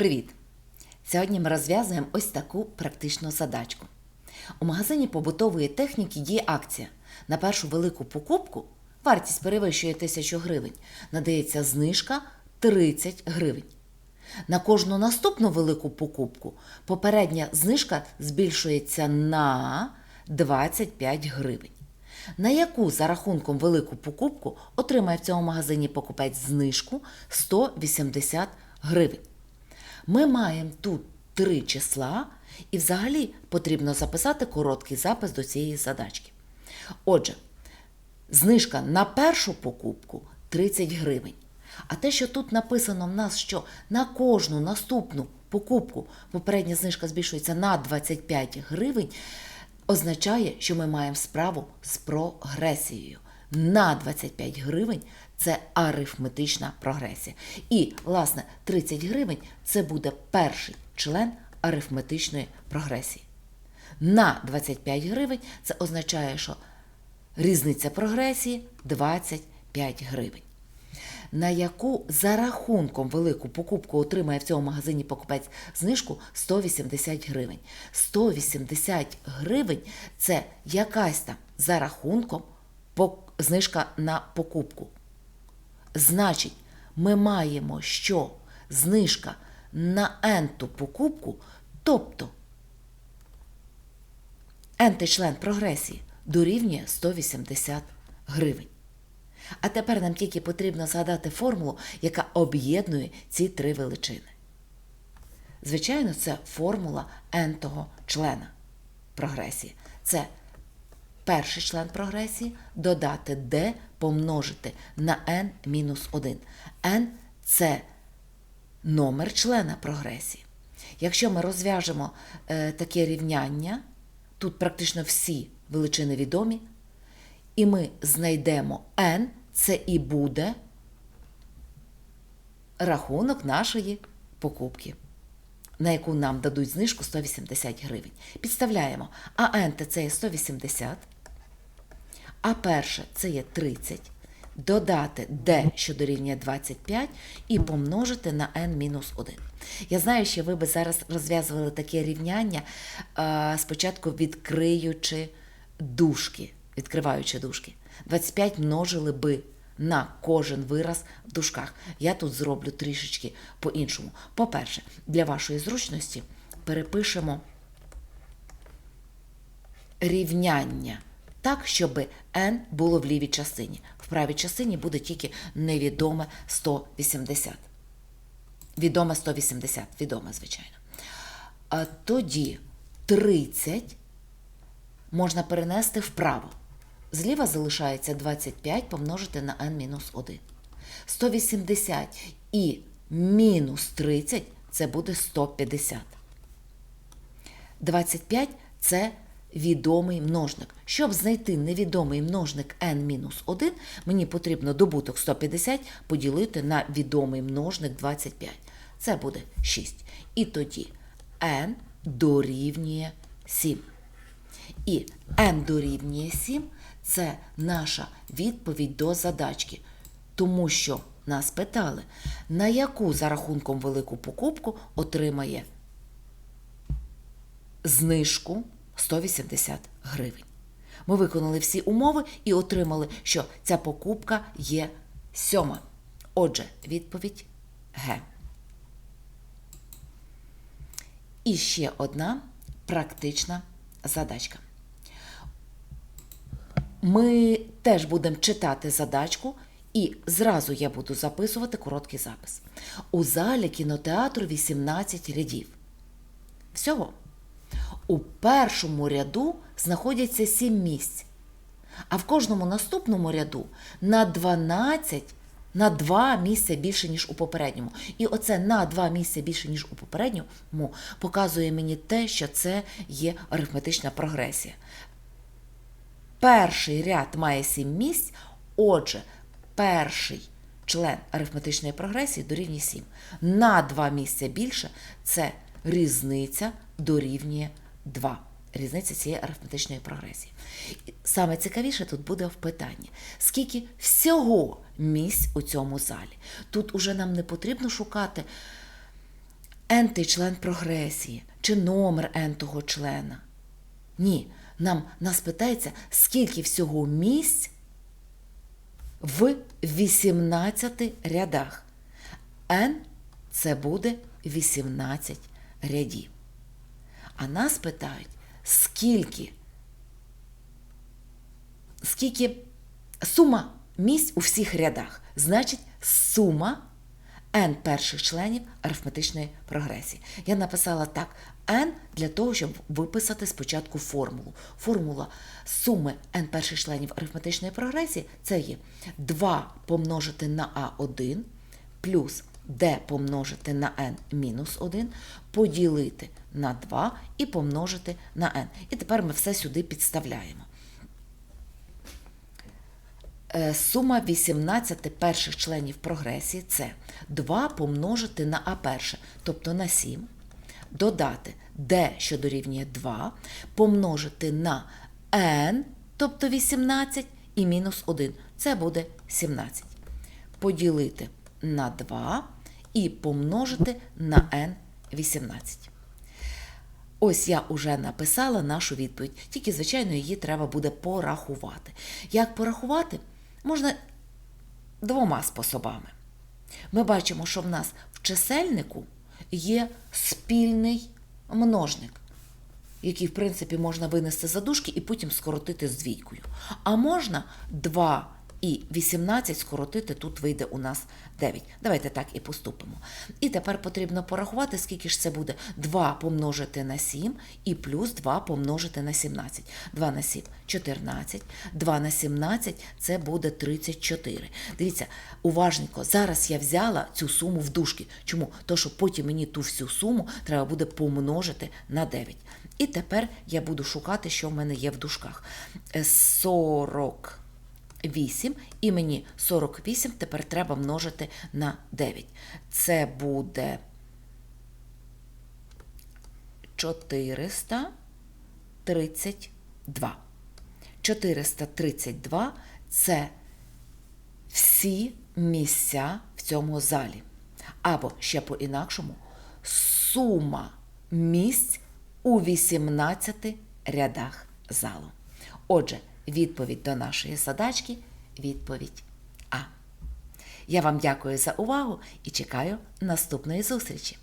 Привіт! Сьогодні ми розв'язуємо ось таку практичну задачку. У магазині побутової техніки діє акція. На першу велику покупку вартість перевищує 1000 гривень. Надається знижка 30 гривень. На кожну наступну велику покупку попередня знижка збільшується на 25 гривень. На яку за рахунком велику покупку отримає в цьому магазині покупець знижку 180 гривень. Ми маємо тут три числа, і взагалі потрібно записати короткий запис до цієї задачки. Отже, знижка на першу покупку 30 гривень. А те, що тут написано в нас, що на кожну наступну покупку попередня знижка збільшується на 25 гривень, означає, що ми маємо справу з прогресією. На 25 гривень це арифметична прогресія. І, власне, 30 гривень це буде перший член арифметичної прогресії. На 25 гривень це означає, що різниця прогресії 25 гривень. На яку за рахунком велику покупку отримає в цьому магазині покупець знижку 180 гривень. 180 гривень це якась там за рахунком знижка на покупку. Значить, ми маємо, що знижка на енту покупку, тобто ентий член прогресії дорівнює 180 гривень. А тепер нам тільки потрібно згадати формулу, яка об'єднує ці три величини. Звичайно, це формула ентого члена прогресії. Це перший член прогресії додати d помножити на n мінус 1. n – це номер члена прогресії. Якщо ми розв'яжемо е, таке рівняння, тут практично всі величини відомі, і ми знайдемо n, це і буде рахунок нашої покупки, на яку нам дадуть знижку 180 гривень. Підставляємо, а n є 180, а перше це є 30, додати d, що дорівнює 25, і помножити на n-1. Я знаю, що ви би зараз розв'язували таке рівняння, спочатку відкриючи дужки, відкриваючи дужки. 25 множили би на кожен вираз в дужках. Я тут зроблю трішечки по-іншому. По-перше, для вашої зручності перепишемо рівняння так, щоб n було в лівій частині. В правій частині буде тільки невідоме 180. Відоме 180, відоме, звичайно. А тоді 30 можна перенести вправо. Зліва залишається 25 помножити на n-1. 180 і мінус 30 це буде 150. 25 це відомий множник. Щоб знайти невідомий множник n-1, мені потрібно добуток 150 поділити на відомий множник 25. Це буде 6. І тоді n дорівнює 7. І n дорівнює 7 це наша відповідь до задачки. Тому що нас питали, на яку за рахунком велику покупку отримає знижку 180 гривень. Ми виконали всі умови і отримали, що ця покупка є сьома. Отже, відповідь Г. І ще одна практична задачка. Ми теж будемо читати задачку, і зразу я буду записувати короткий запис. У залі кінотеатру 18 рядів. Всього. У першому ряду знаходяться 7 місць, а в кожному наступному ряду на 12, на 2 місця більше, ніж у попередньому. І оце на 2 місця більше, ніж у попередньому, показує мені те, що це є арифметична прогресія. Перший ряд має 7 місць, отже, перший член арифметичної прогресії дорівнює 7. На 2 місця більше це різниця дорівнює 2. Різниця цієї арифметичної прогресії. Саме цікавіше тут буде в питанні, скільки всього місць у цьому залі. Тут уже нам не потрібно шукати n-тий член прогресії чи номер n-того члена. Ні, нам нас питається, скільки всього місць в 18 рядах. n це буде 18 рядів. А нас питають, скільки, скільки сума місць у всіх рядах. Значить, сума n перших членів арифметичної прогресії. Я написала так n для того, щоб виписати спочатку формулу. Формула суми n перших членів арифметичної прогресії це є 2 помножити на a1 плюс d помножити на n мінус 1, поділити на 2 і помножити на n. І тепер ми все сюди підставляємо. Е, Сума 18 перших членів прогресії це 2 помножити на А перше, тобто на 7, додати d, що дорівнює 2, помножити на n, тобто 18, і мінус 1. Це буде 17. Поділити на 2 і помножити на n 18. Ось я вже написала нашу відповідь, тільки, звичайно, її треба буде порахувати. Як порахувати? Можна двома способами. Ми бачимо, що в нас в чисельнику є спільний множник, який, в принципі, можна винести за дужки і потім скоротити з двійкою. А можна 2 і 18 скоротити, тут вийде у нас 9. Давайте так і поступимо. І тепер потрібно порахувати, скільки ж це буде 2 помножити на 7 і плюс 2 помножити на 17. 2 на 7 – 14, 2 на 17 – це буде 34. Дивіться, уважненько, зараз я взяла цю суму в дужки. Чому? Тому що потім мені ту всю суму треба буде помножити на 9. І тепер я буду шукати, що в мене є в дужках. Е, 40 8, і мені 48 тепер треба множити на 9. Це буде 432. 432 це всі місця в цьому залі. Або ще по-інакшому сума місць у 18 рядах залу. Отже, відповідь до нашої задачки відповідь А. Я вам дякую за увагу і чекаю наступної зустрічі.